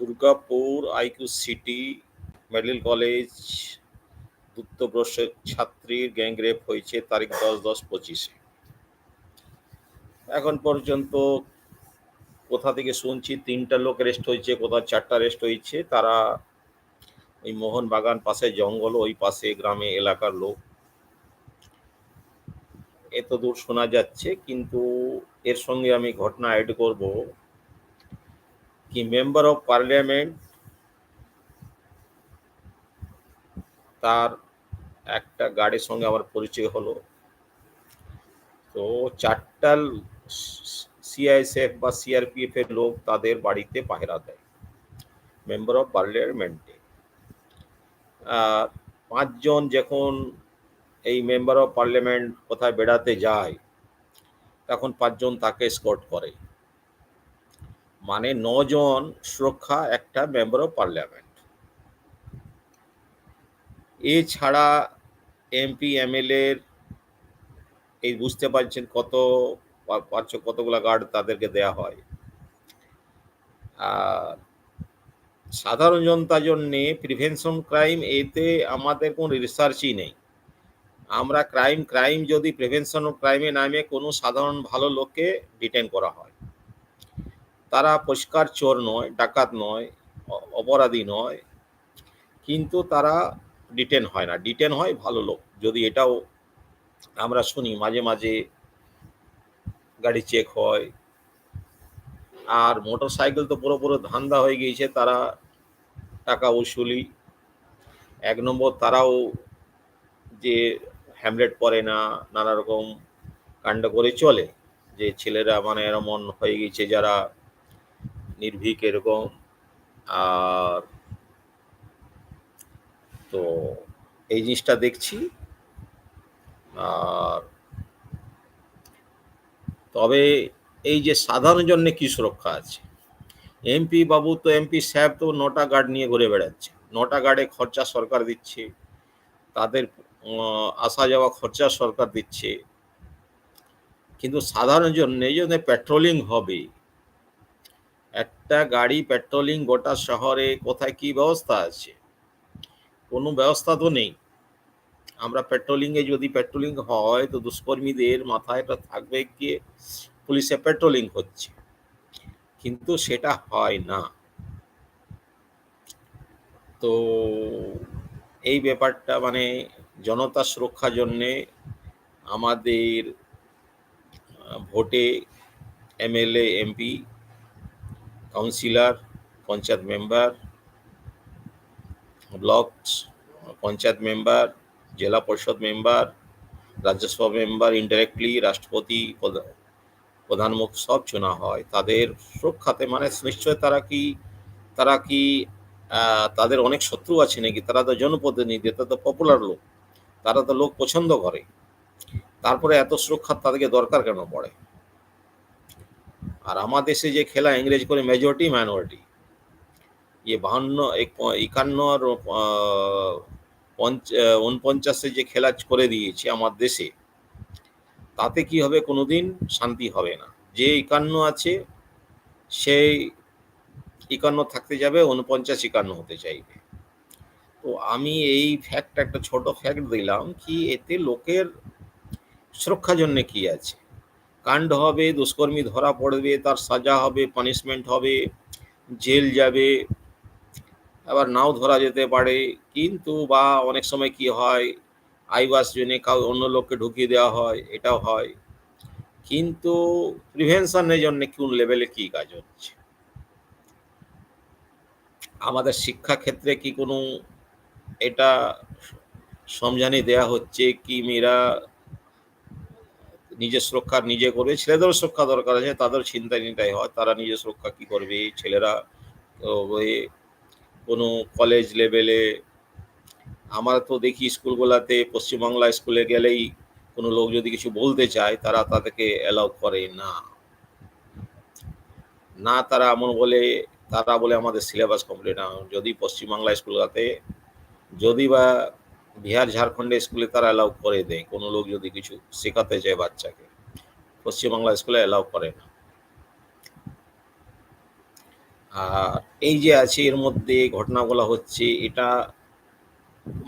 Durgapur IQ city medical college দ্রুতগ্রস্ত ছাত্রীর gangrape হয়েছে তারিখ দশ দশ পঁচিশে। এখন পর্যন্ত কোথা থেকে শুনছি তিনটা লোক রেস্ট হয়েছে, কোথাও চারটা রেস্ট হয়েছে, তারা ওই মোহনবাগান পাশে জঙ্গল, ওই পাশে গ্রামে এলাকার লোক। এত দূর শোনা যাচ্ছে, কিন্তু এর সঙ্গে আমি ঘটনা অ্যাড করব। কি মেম্বার অফ পার্লামেন্ট তার একটা গাড়ির সঙ্গে আমার পরিচয় হলো। তো চারটা সিআইএসএফ বা সিআরপিএফ এর লোক তাদের বাড়িতে পাহারা দেয় মেম্বার অফ পার্লামেন্টে পাঁচজন যখন এই মেম্বার অফ পার্লামেন্ট কোথায় বেড়াতে যায়, তখন পাঁচজন তাকে স্কট করে। মানে নজন সুরক্ষা একটা মেম্বার অফ পার্লামেন্ট এছাড়া এমপি এমএলএর এই বুঝতে পারছেন কত পাঁচশো কতগুলো গার্ড তাদেরকে দেয়া হয়। আর সাধারণ জনতার জন্যে প্রিভেনশন ক্রাইম এতে আমাদের কোনো রিসার্চই নেই। আমরা ক্রাইম ক্রাইম যদি প্রিভেনশন ক্রাইমে নামে কোনো সাধারণ ভালো লোককে ডিটেন করা হয়। তারা পরিষ্কার চোর নয়, ডাকাত নয় অপরাধী নয়। কিন্তু তারা ডিটেন হয় না। ডিটেন হয় ভালো লোক। যদি এটাও আমরা শুনি, মাঝে মাঝে গাড়ি চেক হয়। আর মোটর সাইকেল তো পুরো পুরো ধান্দা হয়ে গিয়েছে, তারা টাকা উসুলি। এক নম্বর তারাও যে হ্যামলেট পরে না, নানা রকম কাণ্ড করে চলে। যে ছেলেরা মানে এমন হয়ে গেছে যারা নির্ভীক এরকম। আর তো এই জিনিসটা দেখছি। আর তবে এই যে সাধারণ জন্য কি সুরক্ষা আছে? এমপি বাবু তো এমপি সাহেব তো নটা গার্ড নিয়ে ঘুরে বেড়াচ্ছে। নটা গার্ডে খরচা সরকার দিচ্ছে। তাদের আসা যাওয়া খরচা সরকার দিচ্ছে। কিন্তু সাধারণ জন্য এই জন্য পেট্রোলিং হবে। একটা গাড়ি পেট্রোলিং গোটা শহরে কোথায় কি ব্যবস্থা আছে? কোনো ব্যবস্থা তো নেই। আমরা পেট্রোলিংয়ে যদি পেট্রোলিং হয় তো দুষ্কর্মীদের মাথায় এটা থাকবে গিয়ে পুলিশে পেট্রোলিং হচ্ছে। কিন্তু সেটা হয় না। তো এই ব্যাপারটা মানে জনতা সুরক্ষার জন্যে আমাদের ভোটে MLA, MP councillor, panchayat member block panchayat member, জেলা পরিষদ মেম্বার, রাজ্যসভা মেম্বার ইনডাইরেক্টলি রাষ্ট্রপতি প্রধানমন্ত্রী সব চুনা হয়। তাদের সুরক্ষাতে মানে নিশ্চয় তারা কি তারা কি তাদের অনেক শত্রু আছে নাকি? তারা তো জনপ্রতিনিধি, তারা তো পপুলার লোক। তারা তো লোক পছন্দ করে। তারপরে এত সুরক্ষা তাদেরকে দরকার কেন পড়ে? আর আমার দেশে যে খেলা ইংরেজ করে মেজরিটি মাইনরিটি ইয়ে বাহান্ন একান্ন আর উনপঞ্চাশে যে খেলা করে দিয়েছে আমার দেশে, তাতে কি হবে? কোনোদিন শান্তি হবে না। যে একান্ন আছে, সেই একান্ন থাকতে যাবে, উনপঞ্চাশ একান্ন হতে চাইবে। তো আমি এই ফ্যাক্ট একটা ছোট ফ্যাক্ট দিলাম কি এতে লোকের সুরক্ষার জন্য কি আছে? কাণ্ড হবে, দুষ্কর্মী ধরা পড়বে, তার সাজা হবে পানিশমেন্ট হবে, জেল যাবে, আবার নাও ধরা যেতে পারে। কিন্তু বা অনেক সময় কি হয়, আইবাস জন্য কাউ অন্য লোককে ঢুকিয়ে দেওয়া হয়, এটাও হয়। কিন্তু প্রিভেনশনের জন্য কোন লেভেলে কি কাজ হচ্ছে? আমাদের শিক্ষা ক্ষেত্রে কি কোনো এটা সমঝানি দেয়া হচ্ছে কি মেয়েরা নিজের সুরক্ষা নিজে করবে, ছেলেদেরও সুরক্ষা দরকার আছে, তাদের চিন্তা চিন্তাই হয়, তারা নিজের সুরক্ষা কি করবে, ছেলেরা কোনো কলেজ লেভেলে আমরা তো দেখি স্কুলগুলোতে পশ্চিমবাংলা স্কুলে গেলেই কোনো লোক যদি কিছু বলতে চায়, তারা তাদেরকে অ্যালাউ করে, না। না তারা এমন বলে, তারা বলে আমাদের সিলেবাস কমপ্লিট না। যদি পশ্চিমবাংলা স্কুলগুলোতে, যদি বা বিহার, ঝাড়খণ্ডে স্কুলে তারা অ্যালাউ করে দেয়। কোনো লোক যদি কিছু শেখাতে চায় বাচ্চাকে, পশ্চিমবাংলা স্কুলে অ্যালাউ করে না। আর এই যে আছে, এর মধ্যে ঘটনাগুলো হচ্ছে, এটা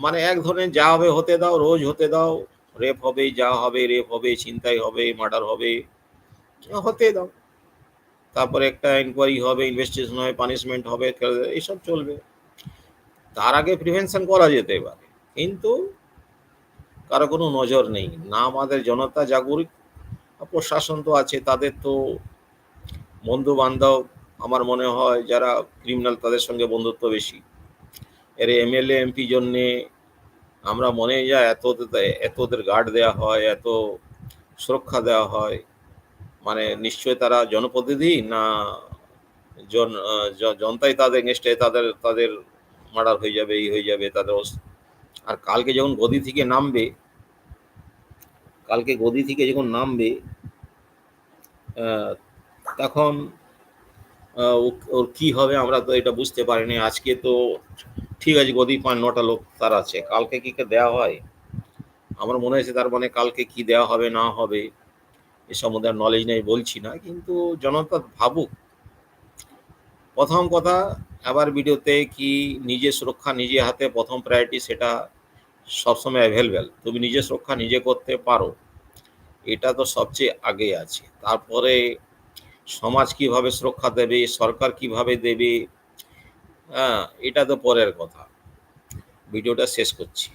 মানে এক ধরনের যা হবে হতে দাও, রোজ হতে দাও রেপ হবে, যা হবে রেপ হবে, ছিনতাই হবে মার্ডার হবে, হতে দাও। তারপরে একটা ইনকোয়ারি হবে ইনভেস্টিগেশন হবে পানিশমেন্ট হবে এইসব চলবে। তার আগে প্রিভেনশন করা যেতে পারে। কিন্তু কারও কোনো নজর নেই। না আমাদের জনতা জাগরিক প্রশাসন তো আছে, তাদের তো বন্ধু বান্ধব আমার মনে হয় যারা ক্রিমিনাল তাদের সঙ্গে বন্ধুত্ব বেশি। এর এমএলএ এমপি জন্যে আমরা মনে যায় এত এত ওদের গার্ড দেওয়া হয়, এত সুরক্ষা দেওয়া হয়। মানে নিশ্চয় তারা জনপ্রতিনিধি না জন জনতাই তাদের এগেনস্টে তাদের তাদের মার্ডার হয়ে যাবে, এই হয়ে যাবে, তাদের আর কালকে যখন গদি থেকে নামবে, কালকে গদি থেকে যখন নামবে তখন ওর কি হবে আমরা তো এটা বুঝতে পারিনি। আজকে তো ঠিক আছে, গদি পাঁচ, নটা লোক তার আছে। কালকে কে দেওয়া হয়? আমার মনে হয়েছে তার মানে কালকে কি দেওয়া হবে, না হবে, এ সম্বন্ধে নলেজ নেই বলছি না, কিন্তু জনতা ভাবুক। প্রথম কথা আবার ভিডিওতে কি নিজে সুরক্ষা নিজে হাতে প্রথম প্রায়োরিটি সেটা সবসময় অ্যাভেলেবেল তুমি নিজে সুরক্ষা নিজে করতে পারো। এটা তো সবচেয়ে আগে আছে। তারপরে সমাজ কীভাবে সুরক্ষা দেবে, সরকার কীভাবে দেবে? হ্যাঁ এটা তো পরের কথা। ভিডিওটা শেষ করছি।